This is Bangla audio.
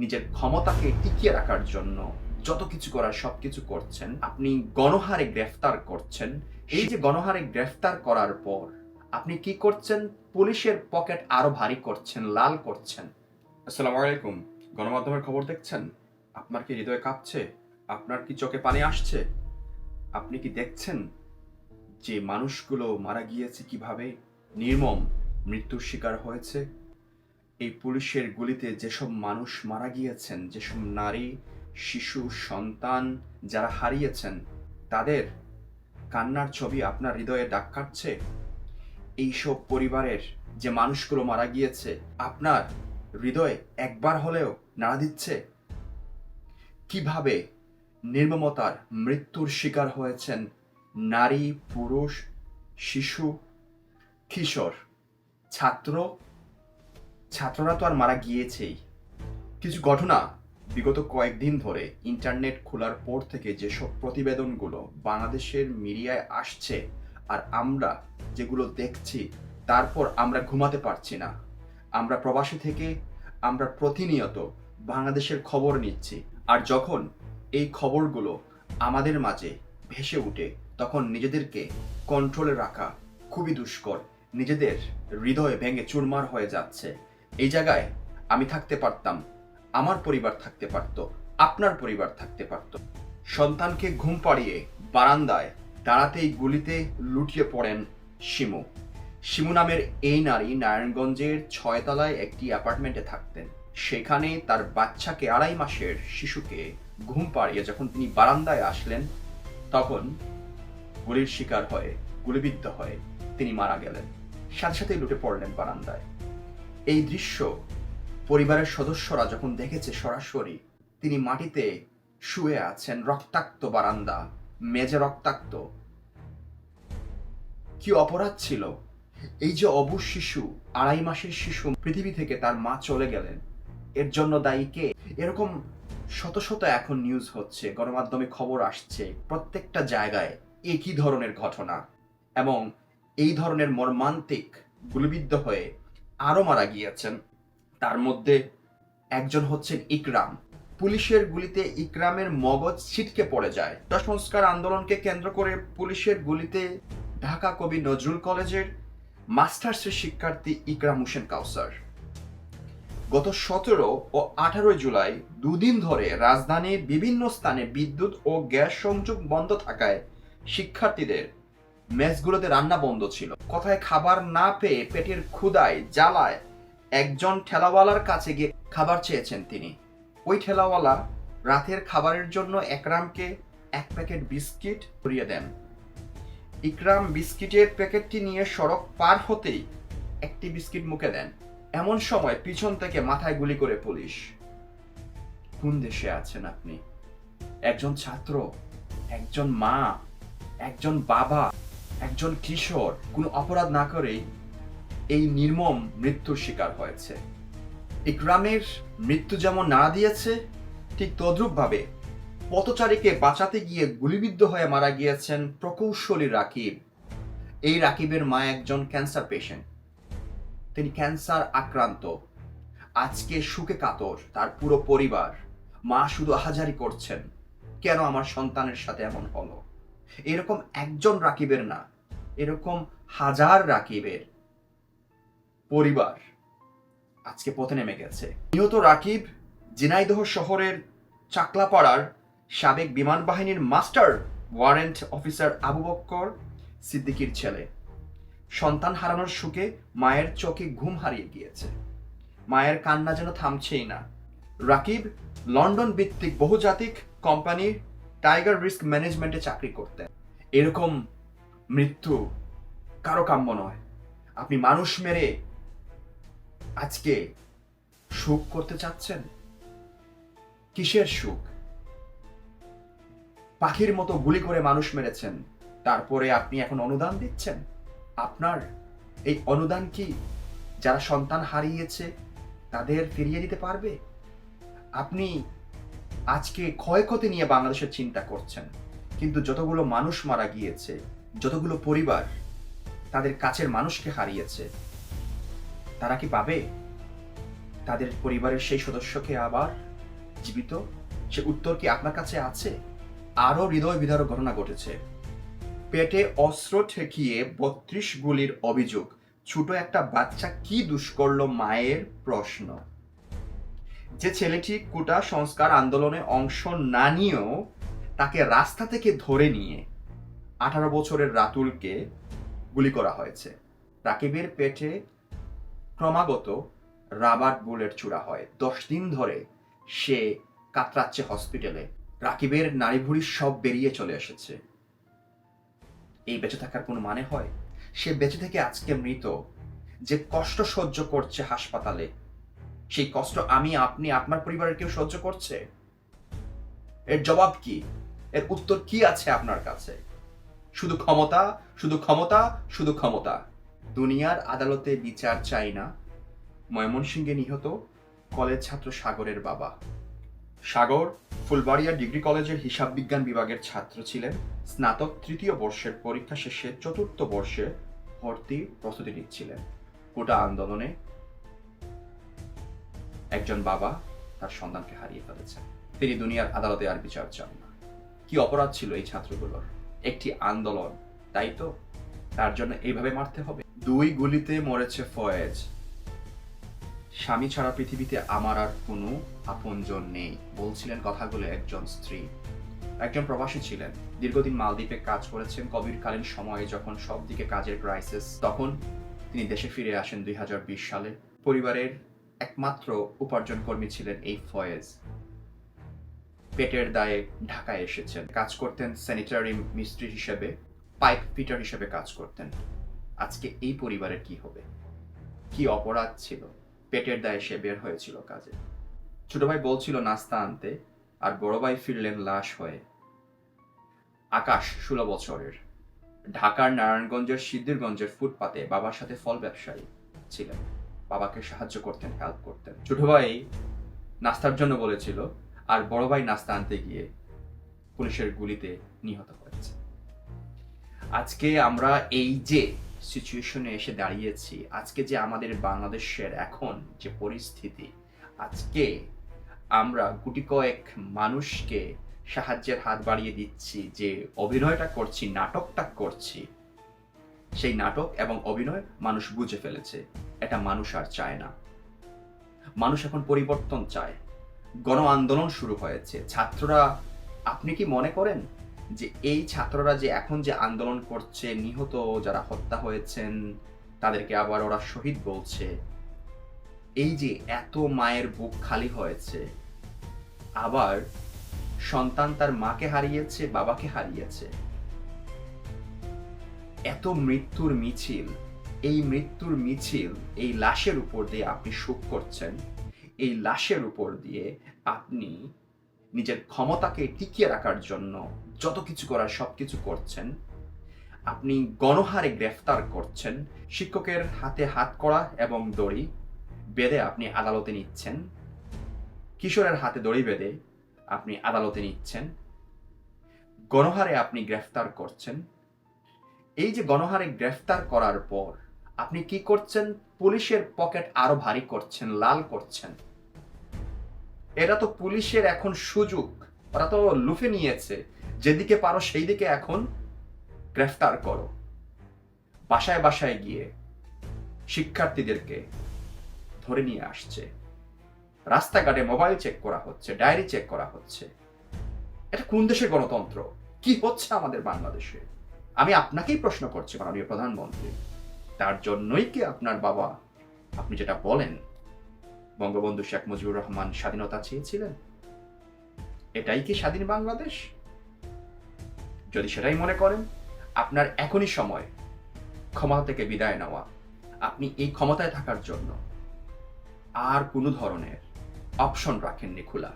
নিজের ক্ষমতাকে টিকিয়ে রাখার জন্য যত কিছু করার সব কিছু করছেন, আপনি গণহারে গ্রেফতার করছেন। এই যে গণহারে গ্রেফতার করার পর আপনি কি করছেন? পুলিশের পকেট আরও ভারী করছেন, লাল করছেন। আসসালামু আলাইকুম। গণমাধ্যমের খবর দেখছেন? আপনার কি হৃদয় কাঁপছে? আপনার কি চোখে পানি আসছে? আপনি কি দেখছেন যে মানুষগুলো মারা গিয়েছে কীভাবে? নির্মম মৃত্যুর শিকার হয়েছে? এই পুলিশের গুলিতে যেসব মানুষ মারা গিয়েছেন, যেসব নারী, শিশু, সন্তান যারা হারিয়েছেন, তাদের কান্নার ছবি আপনার হৃদয়ে ডাক কাটছে? এইসব পরিবারের যে মানুষগুলো মারা গিয়েছে, আপনার হৃদয়ে একবার হলেও নাড়া দিচ্ছে? কীভাবে নির্মমতার মৃত্যুর শিকার হয়েছেন নারী, পুরুষ, শিশু, কিশোর, ছাত্র ছাত্ররা তো আর মারা গিয়েছেই। কিছু ঘটনা বিগত কয়েকদিন ধরে ইন্টারনেট খোলার পর থেকে যেসব প্রতিবেদনগুলো বাংলাদেশের মিডিয়ায় আসছে আর আমরা যেগুলো দেখছি, তারপর আমরা ঘুমাতে পারছি না। আমরা প্রবাসী থেকে আমরা প্রতিনিয়ত বাংলাদেশের খবর নিচ্ছি আর যখন এই খবরগুলো আমাদের মাঝে ভেসে উঠে, তখন নিজেদেরকে কন্ট্রোলে রাখা খুবই দুষ্কর। নিজেদের হৃদয় ভেঙে চুরমার হয়ে যাচ্ছে। এই জায়গায় আমি থাকতে পারতাম, আমার পরিবার থাকতে পারত, আপনার পরিবার থাকতে পারত। সন্তানকে ঘুম পাড়িয়ে বারান্দায় দাঁড়াতেই গুলিতে লুটিয়ে পড়েন শিমু। শিমু নামের এই নারী নারায়ণগঞ্জের ছয়তলায় একটি অ্যাপার্টমেন্টে থাকতেন। সেখানে তার বাচ্চাকে আড়াই মাসের শিশুকে ঘুম পাড়িয়ে যখন তিনি বারান্দায় আসলেন, তখন গুলির শিকার হয়ে, গুলিবিদ্ধ হয়ে তিনি মারা গেলেন। সাথে সাথে লুটে পড়লেন বারান্দায়। এই দৃশ্য পরিবারের সদস্যরা যখন দেখেছে সরাসরি, তিনি মাটিতে শুয়ে আছেন, রক্তাক্ত বারান্দা মেজে রক্তাক্ত। কি অপরাধ ছিল? এই যে অবুজ শিশু, আড়াই মাসের শিশু পৃথিবী থেকে তার মা চলে গেলেন। এর জন্য দায়ী কে? এরকম শত শত এখন নিউজ হচ্ছে, গণমাধ্যমে খবর আসছে, প্রত্যেকটা জায়গায় একই ধরনের ঘটনা এবং এই ধরনের মর্মান্তিক, গুলিবিদ্ধ হয়ে আরও মারা গিয়েছেন। তার মধ্যে একজন হচ্ছেন ইকরাম। পুলিশের গুলিতে ইকরামের মগজ ছিটকে পড়ে যায়। সংস্কার আন্দোলনকে কেন্দ্র করে পুলিশের গুলিতে ঢাকা কবি নজরুল কলেজের মাস্টার্সের শিক্ষার্থী ইকরাম হোসেন কাউসার। গত সতেরো ও আঠারোই জুলাই, দুদিন ধরে রাজধানীর বিভিন্ন স্থানে বিদ্যুৎ ও গ্যাস সংযোগ বন্ধ থাকায় শিক্ষার্থীদের মেসগুলোতে রান্না বন্ধ ছিল। কথায় খাবার না পেয়ে পেটের ক্ষুদায় জ্বালায় একজন ঠেলাওয়ালার কাছে গিয়ে খাবার চেয়েছেন তিনি। ওই ঠেলাওয়ালা রাতের খাবারের জন্য একরামকে এক প্যাকেট বিস্কিট করিয়ে দেন। ইকরাম বিস্কিটের প্যাকেটটি নিয়ে সড়ক পার হতেই একটি বিস্কিট মুখে দেন। এমন সময় পিছন থেকে মাথায় গুলি করে পুলিশ। কোন দেশে আছেন আপনি? একজন ছাত্র, একজন মা, একজন বাবা একজন কিশোর কোনো অপরাধ না করেই এই নির্মম মৃত্যুর শিকার হয়েছে। ইকরামের মৃত্যু যেমন নাড়া দিয়েছে, ঠিক তদ্রূপভাবে পথচারীকে বাঁচাতে গিয়ে গুলিবিদ্ধ হয়ে মারা গিয়েছেন প্রকৌশলী রাকিব। এই রাকিবের মা একজন ক্যান্সার পেশেন্ট। তিনি ক্যান্সার আক্রান্ত। আজকে সুখে কাতর, তার পুরো পরিবার। মা শুধু হাজারি করছেন। কেন আমার সন্তানের সাথে এমন হলো? এরকম একজন রাকিবের না এরকম হাজার রাকিবের পরিবার আজকে পথে নেমে গেছে। নিহত রাকিব ঝিনাইদহ শহরের চাকলাপাড়ার সাবেক বিমান বাহিনীর master warrant officer Abu Bakkar সিদ্দিকির ছেলে। সন্তান হারানোর সুখে মায়ের চোখে ঘুম হারিয়ে গিয়েছে। মায়ের কান্না যেন থামছেই না। রাকিব লন্ডন ভিত্তিক বহুজাতিক কোম্পানির টাইগার রিস্ক ম্যানেজমেন্টে চাকরি করতেন। এরকম মৃত্যু কারও কাম্য নয়। আপনি মানুষ মেরে আজকে সুখ করতে চাচ্ছেন? কিসের সুখ? পাখির মতো গুলি করে মানুষ মেরেছেন, তারপরে আপনি এখন অনুদান দিচ্ছেন? আপনার এই অনুদান কি যারা সন্তান হারিয়েছে, তাদের ফিরিয়ে দিতে পারবে? আপনি আজকে ক্ষয়ক্ষতি নিয়ে বাংলাদেশের চিন্তা করছেন, কিন্তু যতগুলো মানুষ মারা গিয়েছে যতগুলো পরিবার তাদের কাছের মানুষকে হারিয়েছে, তারা কি পাবে? তাদের পরিবারের সেই সদস্যকে আবার জীবিত? সে উত্তর কি আপনার কাছে আছে? আরও হৃদয় বিদারক ঘটনা ঘটেছে। পেটে অস্ত্র ঠেকিয়ে বত্রিশ গুলির অভিযোগ। ছোট একটা বাচ্চা কি দুষ করল মায়ের প্রশ্ন। যে ছেলেটি কুটা সংস্কার আন্দোলনে অংশ না নিয়েও তাকে রাস্তা থেকে ধরে নিয়ে আঠারো বছরের রাতুলকে গুলি করা হয়েছে। রাকিবের পেটে ক্রমাগত রাবার বুলেট চূড়া হয়। দশ দিন ধরে সে কাতরাচ্ছে হসপিটালে। রাকিবের নারী ভুড়ি সব বেরিয়ে চলে এসেছে। এই বেঁচে থাকার কোনো মানে হয়? সে বেঁচে থেকে আজকে মৃত। যে কষ্ট সহ্য করছে হাসপাতালে, সেই কষ্ট আমি, আপনি, আপনার পরিবারের কেউ সহ্য করছে? এর জবাব কি? এর উত্তর কি আছে আপনার কাছে? শুধু ক্ষমতা শুধু ক্ষমতা শুধু ক্ষমতা। দুনিয়ার আদালতে বিচার চাই না। ময়মনসিংহে নিহত কলেজ ছাত্র সাগরের বাবা। সাগর ফুলবাড়িয়া ডিগ্রি কলেজের হিসাব বিজ্ঞান বিভাগের ছাত্র ছিলেন। স্নাতক তৃতীয় বর্ষের পরীক্ষা শেষে চতুর্থ বর্ষে ভর্তি প্রস্তুতি নিচ্ছিলেন। গোটা আন্দোলনে একজন বাবা তার সন্তানকে হারিয়ে ফেলেছেন। তিনি দুনিয়ার আদালতে আর বিচার চান না। কি অপরাধ ছিল এই ছাত্রগুলোর? একটি আন্দোলন তাই তো? তার জন্য এইভাবে মারতে হবে। দুই গুলিতে মরেছে ফয়েজ। স্বামী ছাড়া পৃথিবীতে আমার আর কোনো আপনজন নেই বলছিলেন কথাগুলো একজন স্ত্রী। একজন প্রবাসী ছিলেন দীর্ঘদিন মালদ্বীপে কাজ করেছেন কোভিডকালীন সময়ে যখন সব দিকে কাজের ক্রাইসিস তখন তিনি দেশে ফিরে আসেন দুই হাজার বিশ সালে। পরিবারের একমাত্র উপার্জন কর্মী ছিলেন এই ফয়েজ। পেটের দায়ে ঢাকায় এসেছেন। কাজ করতেন স্যানিটারি মিস্ত্রি হিসেবে, পাইপ ফিটার হিসেবে কাজ করতেন। আজকে এই পরিবারের কি হবে? কি অপরাধ ছিল? পেটের দায়ে সে বের হয়েছিল কাজে। ছোট ভাই বলছিল নাস্তা আনতে, আর বড় ভাই ফিরলেন লাশ হয়ে। আকাশ ষোলো বছরের। ঢাকার নারায়ণগঞ্জের সিদ্ধিরগঞ্জের ফুটপাতে বাবার সাথে ফল ব্যবসায়ী ছিলেন। বাবাকে সাহায্য করতেন হেল্প করতেন। ছোট ভাই নাস্তার জন্য বলেছিল আর বড় ভাই নাস্তা আনতে গিয়ে পুলিশের গুলিতে নিহত হয়েছে আজকে আমরা এই যে সিচুয়েশনে এসে দাঁড়িয়েছি, আজকে যে আমাদের বাংলাদেশের এখন যে পরিস্থিতি, আজকে আমরা গুটি কয়েক মানুষকে সাহায্যের হাত বাড়িয়ে দিচ্ছি, যে অভিনয়টা করছি, নাটকটা করছি, সেই নাটক এবং অভিনয় মানুষ বুঝে ফেলেছে, এটা মানুষ আর চায় না। মানুষ এখন পরিবর্তন চায়। গণ আন্দোলন শুরু হয়েছে। ছাত্ররা, আপনি কি মনে করেন যে এই ছাত্ররা যে এখন যে আন্দোলন করছে, নিহত যারা হত্যা হয়েছেন, তাদেরকে আবার ওরা শহীদ বলছে? এই যে এত মায়ের বুক খালি হয়েছে, আবার সন্তান তার মাকে হারিয়েছে, বাবাকে হারিয়েছে। এত মৃত্যুর মিছিল, এই মৃত্যুর মিছিল, এই লাশের উপর দিয়ে আপনি সুখ করছেন। এই লাশের উপর দিয়ে আপনি নিজের ক্ষমতাকে টিকিয়ে রাখার জন্য যত কিছু করার সব কিছু করছেন, আপনি গণহারে গ্রেফতার করছেন, শিক্ষকের হাতে হাত করা এবং দড়ি বেঁধে আপনি আদালতে নিচ্ছেন, কিশোরের হাতে দড়ি বেঁধে আপনি আদালতে নিচ্ছেন, গণহারে আপনি গ্রেফতার করছেন। এই যে গণহারে গ্রেফতার করার পর আপনি কি করছেন? পুলিশের পকেট আরও ভারী করছেন, লাল করছেন। এটা তো পুলিশের এখন সুযোগ। ওরা তো লুফে নিয়েছে। যেদিকে পারো সেই দিকে এখন গ্রেফতার করো। বাসায় বাসায় গিয়ে শিক্ষার্থীদেরকে ধরে নিয়ে আসছে। রাস্তাঘাটে মোবাইল চেক করা হচ্ছে, ডায়েরি চেক করা হচ্ছে। এটা কোন দেশের গণতন্ত্র? কি হচ্ছে আমাদের বাংলাদেশে? আমি আপনাকেই প্রশ্ন করছি, মাননীয় প্রধানমন্ত্রী। তার জন্যই কি আপনার বাবা আপনি যেটা বলেন? বঙ্গবন্ধু শেখ মুজিবুর রহমান স্বাধীনতা চেয়েছিলেন? এটাই কি স্বাধীন বাংলাদেশ? যদি সেটাই মনে করেন, আপনার এখনই সময় ক্ষমতা থেকে বিদায় নেওয়া। আপনি এই ক্ষমতায় থাকার জন্য আর কোনো ধরনের অপশন রাখেননি খোলা।